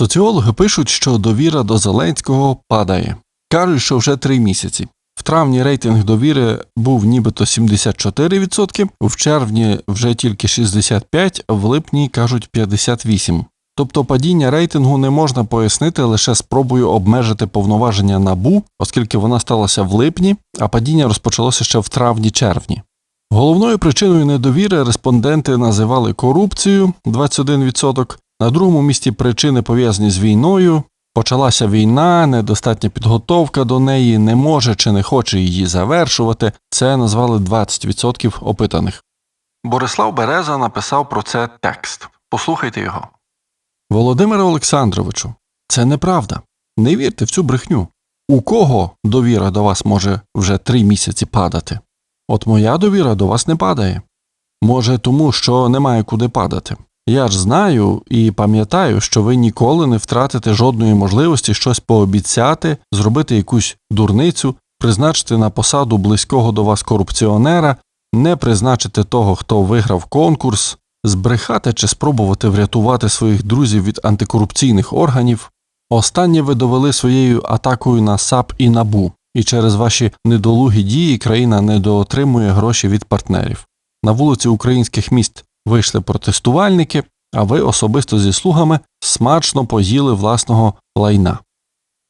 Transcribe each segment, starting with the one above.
Соціологи пишуть, що довіра до Зеленського падає. Кажуть, що вже три місяці. В травні рейтинг довіри був нібито 74%, в червні вже тільки 65%, в липні кажуть 58%. Тобто падіння рейтингу не можна пояснити лише спробою обмежити повноваження набу, оскільки вона сталася в липні, а падіння розпочалося ще в травні-червні. Головною причиною недовіри респонденти називали корупцію 21%, на другому місці причини пов'язані з війною. Почалася війна, недостатня підготовка до неї, не може чи не хоче її завершувати. Це назвали 20% опитаних. Борислав Береза написав про це текст. Послухайте його. Володимире Олександровичу, це неправда. Не вірте в цю брехню. У кого довіра до вас може вже три місяці падати? От моя довіра до вас не падає. Може, тому що немає куди падати. Я ж знаю і пам'ятаю, що ви ніколи не втратите жодної можливості щось пообіцяти, зробити якусь дурницю, призначити на посаду близького до вас корупціонера, не призначити того, хто виграв конкурс, збрехати чи спробувати врятувати своїх друзів від антикорупційних органів. Останнє ви довели своєю атакою на САП і НАБУ, і через ваші недолугі дії країна недоотримує гроші від партнерів. На вулиці українських міст вийшли протестувальники, а ви особисто зі слугами смачно поїли власного лайна.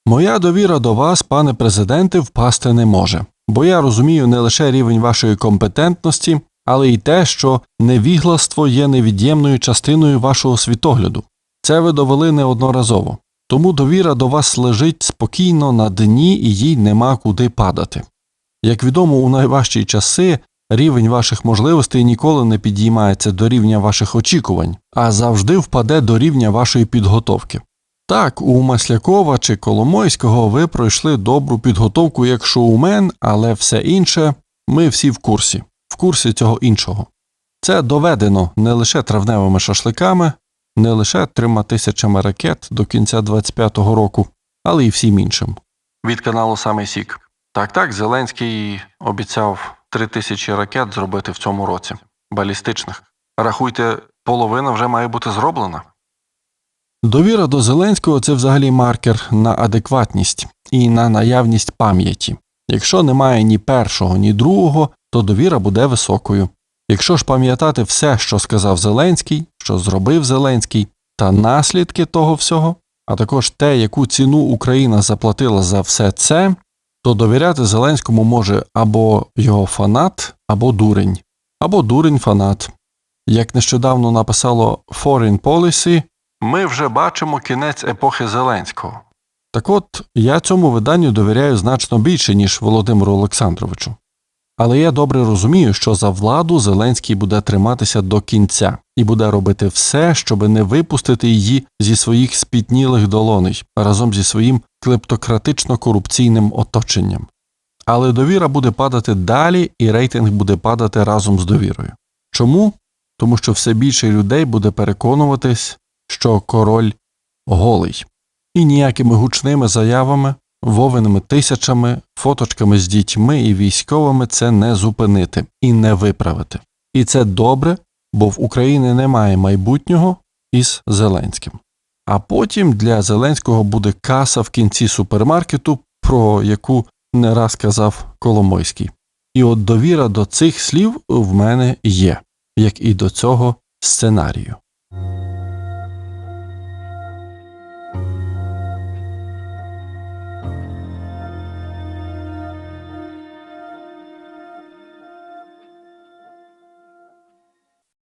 Моя довіра до вас, пане президенте, впасти не може, бо я розумію не лише рівень вашої компетентності, але й те, що невігластво є невід'ємною частиною вашого світогляду. Це ви довели неодноразово. Тому довіра до вас лежить спокійно на дні і їй нема куди падати. Як відомо, у найважчі часи рівень ваших можливостей ніколи не підіймається до рівня ваших очікувань, а завжди впаде до рівня вашої підготовки. Так, у Маслякова чи Коломойського ви пройшли добру підготовку як шоумен, але все інше ми всі в курсі, в курсі цього іншого. Це доведено не лише травневими шашликами, не лише трьома тисячами ракет до кінця 25-го року, але й всім іншим. Від каналу Самий Сік. Так, так, Зеленський обіцяв три тисячі ракет зробити в цьому році, балістичних. Рахуйте, половина вже має бути зроблена. Довіра до Зеленського це взагалі маркер на адекватність і на наявність пам'яті. Якщо немає ні першого, ні другого, то довіра буде високою. Якщо ж пам'ятати все, що сказав Зеленський, що зробив Зеленський, та наслідки того всього, а також те, яку ціну Україна заплатила за все це, то довіряти Зеленському може або його фанат, або дурень, або дурень-фанат. Як нещодавно написало Foreign Policy, ми вже бачимо кінець епохи Зеленського. Так от я цьому виданню довіряю значно більше, ніж Володимиру Олександровичу. Але я добре розумію, що за владу Зеленський буде триматися до кінця і буде робити все, щоб не випустити її зі своїх спітнілих долоней разом зі своїм клептократично-корупційним оточенням. Але довіра буде падати далі, і рейтинг буде падати разом з довірою. Чому? Тому що все більше людей буде переконуватись, що король голий, і ніякими гучними заявами, вовиними тисячами, фоточками з дітьми і військовими це не зупинити і не виправити. І це добре, бо в Україні немає майбутнього із Зеленським. А потім для Зеленського буде каса в кінці супермаркету, про яку не раз казав Коломойський. І от довіра до цих слів в мене є, як і до цього сценарію.